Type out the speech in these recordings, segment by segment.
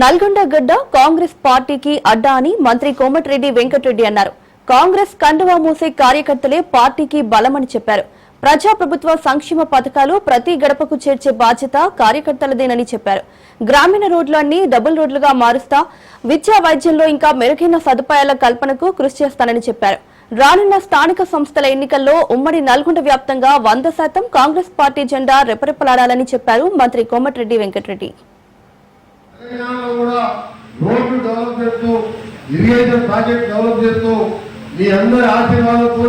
నల్గొండ గడ్డ కాంగ్రెస్ పార్టీకి అడ్డా అని మంత్రి కోమటిరెడ్డి వెంకటరెడ్డి అన్నారు. కాంగ్రెస్ కండువా మూసే కార్యకర్తలే పార్టీకి బలమని చెప్పారు. ప్రజాప్రభుత్వ సంక్షేమ పథకాలు ప్రతి గడపకు చేర్చే బాధ్యత కార్యకర్తలదేనని చెప్పారు. గ్రామీణ రోడ్లన్నీ డబుల్ రోడ్లుగా మారుస్తా విద్యా వైద్యంలో ఇంకా మెరుగైన సదుపాయాల కల్పనకు కృషి చేస్తానని చెప్పారు. రానున్న స్థానిక సంస్థల ఎన్నికల్లో ఉమ్మడి నల్గొండ వ్యాప్తంగా వంద శాతం కాంగ్రెస్ పార్టీ జెండా రెపరెపలాడాలని చెప్పారు మంత్రి కోమటిరెడ్డి వెంకటరెడ్డి. తెలంగాణలో కూడా రోడ్లు డెవలప్ చేస్తూ ఇరిగేషన్ ప్రాజెక్ట్ డెవలప్ చేస్తూ మీ అందరి ఆశీర్వాదంతో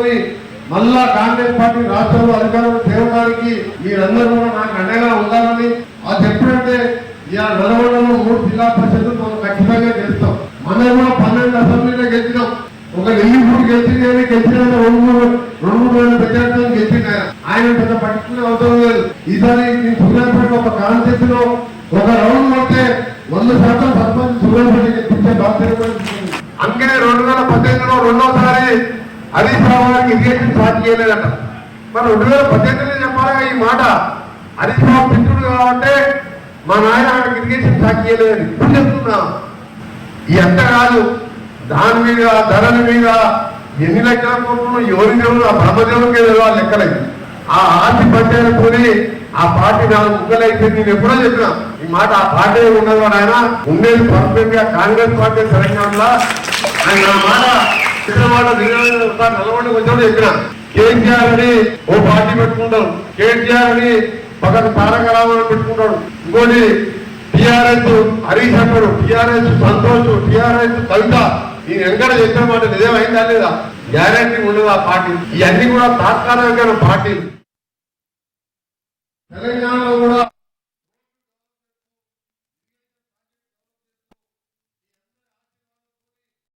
మళ్ళా కాంగ్రెస్ పార్టీ రాష్ట్రంలో అధికారం తేవడానికి మీరందరూ కూడా నాకు అండగా ఉండాలని అది ఎప్పుడంటే ఇలా నల్గొండలో మూడు జిల్లా పరిషత్లు మనం ఖచ్చితంగా గెలుస్తాం. మనం కూడా పన్నెండు అసెంబ్లీలో గెలిచినాం. ఒక నెల్లిపూడి గెలిచింది కానీ గెలిచిన రెండు మూడు రెండు మూడు వేల గెలిచిన ఆయన. పెద్ద పట్టుకునే అవసరం లేదు. ఈసారి నేను సూర్యాపేట ఒక కాన్సెప్ట్లో ఒక రౌండ్ కొడితే వంద శాతం సర్పంచ్ సూర్యాపేట బాధ్యత అందుకనే రెండు వేల పద్దెనిమిదిలో రెండోసారి హరీష్ రావు గారికి ఇరిగేషన్ స్టార్ట్ చేయలేదట. మరి రెండు వేల పద్దెనిమిదిలో చెప్పాలిగా ఈ మాట. హరీష్ రావు మిత్రుడు కాబట్టి మా నాయన ఆయనకి ఇరిగేషన్ స్టార్ట్ చేయలేదని. ఇప్పుడు చెప్తున్నా. ఈ అంత కాదు దాని మీద ధరల మీద ఎన్ని లెక్కలు కోరుకున్నాం ఎవరి దేవుడు ఆ బ్రహ్మదేవుడికి ఏదో ఆ ఆస్తి పంచాయతీ ఆ పార్టీ నాలుగు ముక్కలైతే నేను ఎప్పుడో చెప్పినా ఈ మాట ఆ పార్టీ ఉన్నది ఆయన ఉండేది పర్ఫెక్ట్గా కాంగ్రెస్ పార్టీ తెలంగాణలో. ఆయన నా మాట చెప్పిన మాట నలవండి కొంచెం చెప్పిన. కేసీఆర్ అని ఓ పార్టీ పెట్టుకుంటాడు. కేసీఆర్ అని పక్కన తారక రామారావు పెట్టుకుంటాడు. ఇంకోటి టిఆర్ఎస్ హరీష్ అంటాడు టిఆర్ఎస్ సంతోష్ టిఆర్ఎస్ కవిత. ఈ వెనకడ చెప్పిన మాట నిజమైందా లేదా? గ్యారంటీ ఉండదు ఆ పార్టీ? ఇవన్నీ కూడా తాత్కాలికమైన పార్టీలు తెలంగాణలో కూడా